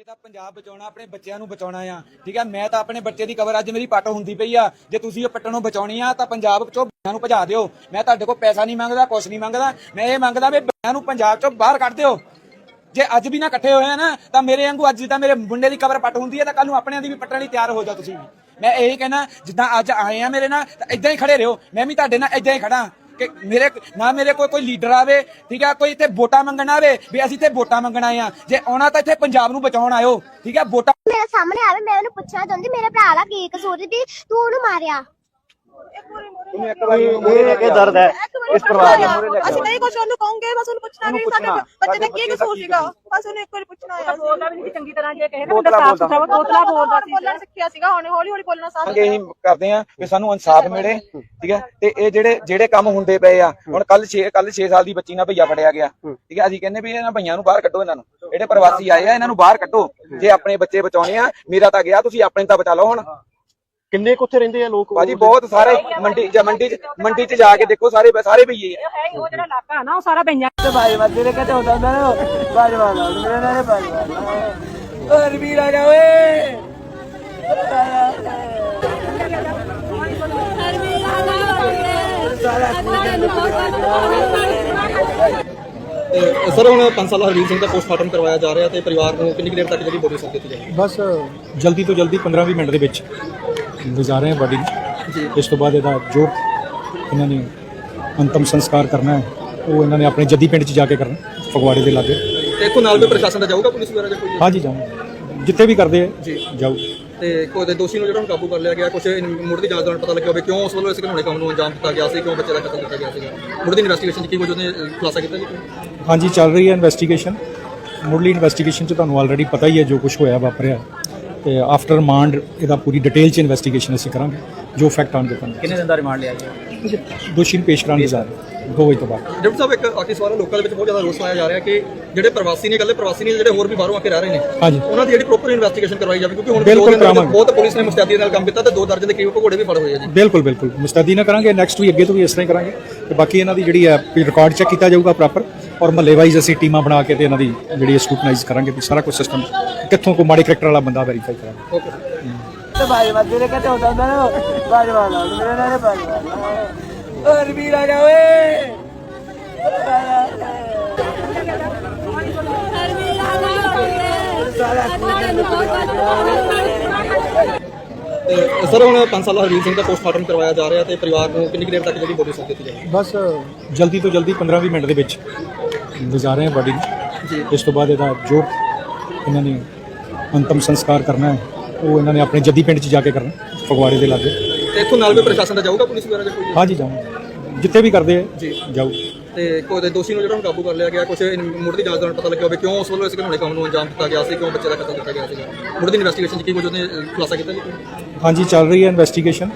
ਜੇ ਤਾਂ ਪੰਜਾਬ ਬਚਾਉਣਾ, ਆਪਣੇ ਬੱਚਿਆਂ ਨੂੰ ਬਚਾਉਣਾ ਆ। ਠੀਕ ਆ? ਮੈਂ ਤਾਂ ਆਪਣੇ ਬੱਚੇ ਦੀ ਕਵਰ ਅੱਜ ਮੇਰੀ ਪੱਟ ਹੁੰਦੀ ਪਈ ਆ। ਜੇ ਤੁਸੀਂ ਉਹ ਪੱਟਣੋਂ ਬਚਾਉਣੀ ਆ, ਤਾਂ ਪੰਜਾਬ ਚੋਂ ਬੱਚਿਆਂ ਨੂੰ ਭਜਾ ਦਿਓ। ਮੈਂ ਤੁਹਾਡੇ ਕੋਲ ਪੈਸਾ ਨਹੀਂ ਮੰਗਦਾ, ਕੁਛ ਨਹੀਂ ਮੰਗਦਾ। ਮੈਂ ਇਹ ਮੰਗਦਾ ਵੀ ਬੱਚਿਆਂ ਨੂੰ ਪੰਜਾਬ ਚੋਂ ਬਾਹਰ ਕੱਢ ਦਿਓ। ਜੇ ਅੱਜ ਵੀ ਨਾ ਇਕੱਠੇ ਹੋਏ ਆ ਨਾ, ਤਾਂ ਮੇਰੇ ਵਾਂਗੂ ਅੱਜ ਜਿੱਦਾਂ ਮੇਰੇ ਮੁੰਡੇ ਦੀ ਕਬਰ ਪੱਟ ਹੁੰਦੀ ਹੈ ਤਾਂ ਕੱਲ ਨੂੰ ਆਪਣਿਆਂ ਦੀ ਵੀ ਪੱਟਣ ਲਈ ਤਿਆਰ ਹੋ ਜਾ ਤੁਸੀਂ ਵੀ। ਮੈਂ ਇਹੀ ਕਹਿਣਾ, ਜਿੱਦਾਂ ਅੱਜ ਆਏ ਆ ਮੇਰੇ ਨਾਲ, ਤਾਂ ਇਦਾਂ ਹੀ ਖੜੇ ਰਹੋ। ਮੈਂ ਵੀ ਤੁਹਾਡੇ ਨਾਲ ਇਦਾਂ ਹੀ ਖੜਾ। ਕਿ ਮੇਰੇ ਨਾ ਮੇਰੇ ਕੋਲ ਕੋਈ ਲੀਡਰ ਆਵੇ ਠੀਕ ਹੈ ਕੋਈ ਇੱਥੇ ਵੋਟਾਂ ਮੰਗਣ ਆਵੇ ਵੀ ਅਸੀਂ ਇੱਥੇ ਵੋਟਾਂ ਮੰਗਣ ਆਏ ਆ ਜੇ ਆਉਣਾ ਤਾਂ ਇੱਥੇ ਪੰਜਾਬ ਨੂੰ ਬਚਾਉਣ ਆਇਓ ਠੀਕ ਹੈ ਵੋਟਾਂ ਮੇਰੇ ਸਾਹਮਣੇ ਆਵੇ ਮੈਂ ਉਹਨੂੰ ਪੁੱਛਣਾ ਚਾਹੁੰਦੀ ਮੇਰੇ ਭਰਾ ਦਾ ਕੀ ਕਸੂਰ ਸੀ ਤੂੰ ਉਹਨੂੰ ਮਾਰਿਆ? ਇਹ ਦਰਦ ਹੈ। ਇਸ ਪਰਿਵਾਰ ਦੇ ਮੂਹਰੇ ਲੈ ਕੇ ਅਸੀਂ ਨਹੀਂ ਕੁਝ ਉਹਨੂੰ ਕਹੋਗੇ ਬਸ ਉਹਨੂੰ ਪੁੱਛਣਾ ਵੀ ਸਾਡੇ ਬੱਚੇ ਦਾ ਕੀ ਕਸੂਰ? ਸੀਗਾ ਬਸ ਉਹਨੂੰ ਇੱਕ ਵਾਰੀ ਪੁੱਛਣਾ ਆ ਬੋਲਦਾ ਵੀ ਨਹੀਂ ਚੰਗੀ ਤਰ੍ਹਾਂ ਜੇ ਕਹੇ ਨਾ ਬੰਦਾ ਸਾਫ਼ ਸੁਥਰਾ ਬੋਲਦਾ ਸੀ ਬੋਲਣਾ ਸਿੱਖਿਆ ਸੀਗਾ ਹੁਣ ਹੌਲੀ ਹੌਲੀ ਬੋਲਣਾ ਸਾਫ਼ ਮੰਗੇ ਅਸੀਂ ਕਰਦੇ ਆ ਕਿ ਸਾਨੂੰ ਇਨਸਾਫ ਮਿਲੇ ਠੀਕ ਹੈ? ਤੇ ਇਹ ਜਿਹੜੇ ਜਿਹੜੇ ਕੰਮ ਹੁੰਦੇ ਪਏ ਆ ਹੁਣ ਕੱਲ 6 ਕੱਲ 6 ਸਾਲ ਦੀ ਬੱਚੀ ਨਾਲ ਭਈਆ ਫੜਿਆ ਗਿਆ ਠੀਕ ਹੈ? ਅਸੀਂ ਕਹਿੰਦੇ ਵੀ ਇਹਨਾਂ ਭਈਆਂ ਨੂੰ ਬਾਹਰ ਕੱਢੋ ਇਹਨਾਂ ਨੂੰ। ਜਿਹੜੇ ਪ੍ਰਵਾਸੀ ਆਏ ਆ ਇਹਨਾਂ ਨੂੰ ਬਾਹਰ ਕੱਢੋ। ਜੇ ਆਪਣੇ ਬੱਚੇ ਬਚਾਉਣੇ ਆ ਮੇਰਾ ਤਾਂ ਗਿਆ ਤੁਸੀਂ ਆਪਣੇ ਤਾਂ ਬਚਾ ਲਓ ਹੁਣ। ਕਿੰਨੇ ਕੁ ਉੱਥੇ ਰਹਿੰਦੇ ਆ ਲੋਕ? ਬਾਜੀ ਬਹੁਤ ਸਾਰੇ ਮੰਡੀ ਜਾਂ ਮੰਡੀ ਚ ਮੰਡੀ ਚ ਜਾ ਕੇ ਦੇਖੋ ਸਾਰੇ ਸਾਰੇ ਭਈਏ ਆ। ਹੈ ਉਹ ਜਿਹੜਾ ਇਲਾਕਾ ਨਾ ਉਹ ਸਾਰਾ ਬਈਆਂ ਭਾਈ ਮੱਦੇ ਨੇ ਕਹਤੇ ਹੁੰਦਾ ਹੁੰਦਾ ਨਾ ਬਾਜਵਾ ਲਾ ਮੇਰੇ ਨਾਲ ਬਾਜਵਾ ਓਏ ਵੀਰ ਆ ਜਾ ਓਏ। ਸਰ ਹੁਣ 5 ਸਾਲਾ ਹਰਵੀਰ ਸਿੰਘ ਦਾ ਪੋਸਟਮਾਰਟਮ ਕਰਵਾਇਆ ਜਾ ਰਿਹਾ ਤੇ ਪਰਿਵਾਰ ਨੂੰ ਕਿੰਨੀ ਕੁ ਦੇਰ ਤੱਕ ਜਿਹੜੀ ਬੋਡੀ ਸੌਂਪ ਦਿੱਤੀ ਜਾਏਗੀ? ਬਸ ਜਲਦੀ ਤੋਂ ਜਲਦੀ 15-20 ਮਿੰਟ ਦੇ ਵਿੱਚ। ਹਾਂ ਬਾਡੀ ਇਸ ਤੋਂ ਬਾਅਦ ਇਹਦਾ ਜੋ ਇਹਨਾਂ ਨੇ ਅੰਤਮ ਸੰਸਕਾਰ ਕਰਨਾ ਹੈ ਉਹ ਇਹਨਾਂ ਨੇ ਆਪਣੇ ਜੱਦੀ ਪਿੰਡ 'ਚ ਜਾ ਕੇ ਕਰਨਾ ਫਗਵਾੜੇ ਦੇ ਲਾਗੇ। ਤੇ ਇੱਥੋਂ ਨਾਲ ਕੋਈ ਪ੍ਰਸ਼ਾਸਨ ਦਾ ਜਾਊਗਾ ਪੁਲਿਸ ਵਗੈਰਾ ਜਾਂ ਕੋਈ? ਹਾਂਜੀ ਜਾਓ ਜਿੱਥੇ ਵੀ ਕਰਦੇ ਆ ਜਾਓ ਤੇ ਕੋਈ ਦੇ ਦੋਸ਼ੀ ਨੂੰ ਜਿਹੜਾ ਹੁਣ ਕਾਬੂ ਕਰ ਲਿਆ ਗਿਆ ਕੁਝ ਮੁੱਢ ਦੀ ਜਾਂਚ ਦੌਰਾਨ ਪਤਾ ਲੱਗਿਆ ਹੋਵੇ ਕਿਉਂ ਉਸ ਵੱਲੋਂ ਇਸ ਕੰਮ ਨੂੰ ਅੰਜਾਮ ਦਿੱਤਾ ਗਿਆ ਸੀ ਕਿਉਂ ਬੱਚੇ ਦਾ ਕਤਲ ਕੀਤਾ ਗਿਆ ਸੀਗਾ। ਮੁੱਢ ਦੀ ਇਨਵੈਸਟੀਗੇਸ਼ਨ 'ਚ ਕੀ ਕੁਝ ਉਹਨੇ ਖੁਲਾਸਾ ਕੀਤਾ ਜੀ? ਹਾਂਜੀ ਚੱਲ ਰਹੀ ਹੈ ਇਨਵੈਸਟੀਗੇਸ਼ਨ ਮੁੱਢਲੀ ਇਨਵੈਸਟੀਗੇਸ਼ਨ 'ਚ ਤੁਹਾਨੂੰ ਆਲਰੇਡੀ ਪਤਾ ਹੀ ਹੈ ਜੋ ਕੁਝ ਹੋਇਆ ਵਾਪਰਿਆ। ਤੇ ਆਫਟਰ ਰਿਮਾਂਡ ਇਹਦਾ ਪੂਰੀ ਡਿਟੇਲ 'ਚ ਇਨਵੈਸਟੀਗੇਸ਼ਨ ਅਸੀਂ ਕਰਾਂਗੇ ਜੋ ਫੈਕਟ ਆਉਣਗੇ ਤੁਹਾਨੂੰ। ਕਿੰਨੇ ਦਿਨ ਦਾ ਰਿਮਾਂਡ ਲਿਆ ਗਿਆ ਦੋਸ਼ੀ ਨੂੰ ਪੇਸ਼ ਕਰਾਉਣ ਦੀ ਜਾ ਰਹੇ ਦੋ ਵਜੇ ਤੋਂ ਬਾਅਦ। ਡਾਕਟਰ ਸਾਹਿਬ ਇੱਕ ਆਖਰੀ ਸਵਾਲ ਹੈ, ਲੋਕਾਂ ਦੇ ਵਿੱਚ ਬਹੁਤ ਜ਼ਿਆਦਾ ਰੋਸ ਪਾਇਆ ਜਾ ਰਿਹਾ ਕਿ ਜਿਹੜੇ ਪ੍ਰਵਾਸੀ ਨੇ ਇਕੱਲੇ ਪ੍ਰਵਾਸੀ ਨੇ ਜਿਹੜੇ ਹੋਰ ਵੀ ਬਾਹਰੋਂ ਆ ਕੇ ਰਹਿ ਰਹੇ ਨੇ ਹਾਂਜੀ। ਉਹਨਾਂ ਦੀ ਜਿਹੜੀ ਪ੍ਰੋਪਰ ਇਨਵੈਸਟੀਗੇਸ਼ਨ ਕਰਵਾਈ ਜਾਵੇ ਕਿਉਂਕਿ ਹੁਣ ਬਿਲਕੁਲ ਦਿਨ ਦੇ ਕਰਾਵਾਂਗੇ। ਬਹੁਤ ਪੁਲਿਸ ਨੇ ਮੁਸਤੈਦੀ ਨਾਲ ਕੰਮ ਕੀਤਾ ਤੇ ਦੋ ਦਰਜਨ ਦੇ ਕਰੀਬ ਭਗੌੜੇ ਵੀ ਫੜ ਹੋਏ ਆ ਜੀ। ਬਿਲਕੁਲ ਬਿਲਕੁਲ। ਮੁਸਤੈਦੀ ਨਾ ਕਰਾਂਗੇ ਨੈਕਸਟ ਵੀ ਅੱਗੇ ਤੋਂ ਵੀ ਇਸ ਤਰ੍ਹਾਂ ਹੀ ਕਰਾਂਗੇ। ਤੇ ਬਾਕੀ ਇਹਨਾਂ ਦੀ ਜਿਹੜੀ ਹੈ ਰਿਕਾਰਡ ਚੈੱਕ ਕੀਤਾ ਜਾਊਗਾ ਪ੍ਰੋਪਰ ਔਰ ਮਹੱਲੇ ਵਾਈਜ਼ ਅਸੀਂ ਟੀਮਾਂ ਬਣਾ ਕੇ ਤੇ ਇਹਨਾਂ ਦੀ ਜਿਹੜੀ ਸਕੂਟਨਾਈਜ਼ ਕਰਾਂਗੇ ਵੀ ਸਾਰਾ ਕੁਝ ਸਿਸਟਮ ਕਿੱਥੋਂ ਕੋ ਮਾੜੇ ਕਰੈਕਟਰ ਵਾਲਾ ਬੰਦਾ ਵੈਰੀਫਾਈ ਕਰਾਂਗੇ ਓਕੇ ਨੇ? ਨਾ ਤੇ ਸਰ ਹੁਣ 5 ਸਾਲਾ ਹਰਵੀਰ ਸਿੰਘ ਦਾ ਪੋਸਟਮਾਰਟਮ ਕਰਵਾਇਆ ਜਾ ਰਿਹਾ ਤੇ ਪਰਿਵਾਰ ਨੂੰ ਕਿੰਨੀ ਕੁ ਦੇਰ ਤੱਕ ਜਿਹੜੀ ਬੋਡੀ ਸੌਂਪ ਦਿੱਤੀ ਜਾਏਗੀ ਬਸ ਜਲਦੀ ਤੋਂ ਜਲਦੀ 15-20 ਮਿੰਟ ਦੇ ਵਿੱਚ ਲਿਜਾ ਰਹੇ ਹਾਂ ਬਾਡੀ ਜੀ। ਇਸ ਤੋਂ ਬਾਅਦ ਇਹਦਾ ਜੋ ਇਹਨਾਂ ਨੇ ਅੰਤਮ ਸੰਸਕਾਰ ਕਰਨਾ ਹੈ ਉਹ ਇਹਨਾਂ ਨੇ ਆਪਣੇ ਜੱਦੀ ਪਿੰਡ 'ਚ ਜਾ ਕੇ ਕਰਨਾ ਫਗਵਾੜੇ ਦੇ ਲਾਗੇ। ਤੇ ਇੱਥੋਂ ਨਾਲ ਕੋਈ ਪ੍ਰਸ਼ਾਸਨ ਦਾ ਜਾਊਗਾ ਪੁਲਿਸ ਵਗੈਰਾ ਜਾਂ ਕੋਈ? ਹਾਂਜੀ ਜਾਓ ਜਿੱਥੇ ਵੀ ਕਰਦੇ ਆ ਜਾਓ ਤੇ ਕੋਈ ਦੇ ਦੋਸ਼ੀ ਨੂੰ ਜਿਹੜਾ ਹੁਣ ਕਾਬੂ ਕਰ ਲਿਆ ਗਿਆ ਕੁਝ ਦੀ ਜਾਂਚ ਦੌਰਾਨ ਪਤਾ ਲੱਗਿਆ ਹੋਵੇ ਕਿਉਂ ਉਸ ਵੱਲੋਂ ਇਸ ਘਿਨੌਣੇ ਕੰਮ ਨੂੰ ਅੰਜਾਮ ਦਿੱਤਾ ਗਿਆ ਸੀ ਕਿਉਂ ਬੱਚੇ ਦਾ ਕਤਲ ਕੀਤਾ ਗਿਆ ਸੀਗਾ। ਮੁੱਢ ਦੀ ਇਨਵੈਸਟੀਗੇਸ਼ਨ 'ਚ ਕੀ ਕੁਝ ਉਹਨੇ ਖੁਲਾਸਾ ਕੀਤਾ ਜੀ? ਹਾਂਜੀ ਚੱਲ ਰਹੀ ਹੈ ਇਨਵੈਸਟੀਗੇਸ਼ਨ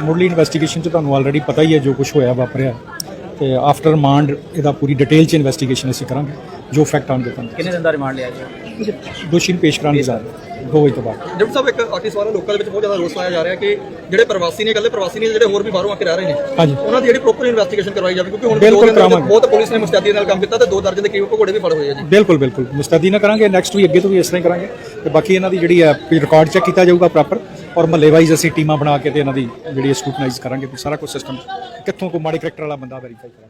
ਮੁੱਢਲੀ ਇਨਵੈਸਟੀਗੇਸ਼ਨ 'ਚ ਤੁਹਾਨੂੰ ਆਲਰੇਡੀ ਪਤਾ ਹੀ ਹੈ ਜੋ ਕੁਝ ਹੋਇਆ ਵਾਪਰਿਆ। ਤੇ ਆਫਟਰ ਰਿਮਾਂਡ ਇਹਦਾ ਪੂਰੀ ਡਿਟੇਲ 'ਚ ਇਨਵੈਸਟੀਗੇਸ਼ਨ ਅਸੀਂ ਕਰਾਂਗੇ ਜੋ ਫੈਕਟ ਆਉਣਗੇ ਤੁਹਾਨੂੰ ਕਿੰਨੇ ਦਿਨ ਦਾ ਰਿਮਾਂਡ ਲਿਆ ਗਿਆ ਦੋਸ਼ੀ ਨੂੰ ਪੇਸ਼ ਕਰਾਉਣ ਦੀ ਦੋ ਵਜੇ ਤੋਂ ਬਾਅਦ। ਡਾਕਟਰ ਸਾਹਿਬ ਇੱਕ ਆਖਰੀ ਸਵਾਲ ਹੈ, ਲੋਕਾਂ ਦੇ ਵਿੱਚ ਬਹੁਤ ਜ਼ਿਆਦਾ ਰੋਸ ਪਾਇਆ ਜਾ ਰਿਹਾ ਕਿ ਜਿਹੜੇ ਪ੍ਰਵਾਸੀ ਨੇ ਇਕੱਲੇ ਪ੍ਰਵਾਸੀ ਨੇ ਜਿਹੜੇ ਹੋਰ ਵੀ ਬਾਹਰੋਂ ਆ ਕੇ ਰਹਿ ਰਹੇ ਨੇ ਹਾਂਜੀ। ਉਹਨਾਂ ਦੀ ਜਿਹੜੀ ਪ੍ਰੋਪਰ ਇਨਵੈਸਟੀਗੇਸ਼ਨ ਕਰਵਾਈ ਜਾਵੇ ਕਿਉਂਕਿ ਹੁਣ ਦੋ ਬਿਲਕੁਲ ਦਿਨ ਦੇ ਵਿੱਚ ਕਰਾਵਾਂਗੇ। ਬਹੁਤ ਪੁਲਿਸ ਨੇ ਮੁਸਤੈਦੀ ਨਾਲ ਕੰਮ ਕੀਤਾ ਤੇ ਦੋ ਦਰਜਨ ਦੇ ਕਰੀਬ ਭਗੌੜੇ ਵੀ ਫੜ ਹੋਏ ਆ ਜੀ। ਬਿਲਕੁਲ ਬਿਲਕੁਲ। ਮੁਸਤੈਦੀ ਨਾ ਕਰਾਂਗੇ ਨੈਕਸਟ ਵੀ ਅੱਗੇ ਤੋਂ ਵੀ ਇਸ ਤਰ੍ਹਾਂ ਹੀ ਕਰਾਂਗੇ। ਤੇ ਬਾਕੀ ਇਹਨਾਂ ਦੀ ਜਿਹੜੀ ਹੈ ਰਿਕਾਰਡ ਚੈੱਕ ਕੀਤਾ ਜਾਊਗਾ ਪ੍ਰੋਪਰ ਔਰ ਮਹੱਲੇ ਵਾਈਜ਼ ਅਸੀਂ ਟੀਮਾਂ ਬਣਾ ਕੇ ਤੇ ਇਹਨਾਂ ਦੀ ਜਿਹੜੀ ਸਕੂਟਨਾਈਜ਼ ਕਰਾਂਗੇ ਵੀ ਸਾਰਾ ਕੁਝ ਸਿਸਟਮ ਕਿੱਥੋਂ ਕੋ ਮਾੜੇ ਕਰੈਕਟਰ ਵਾਲਾ ਬੰਦਾ ਵੈਰੀਫਾਈ ਕਰਾਂਗੇ।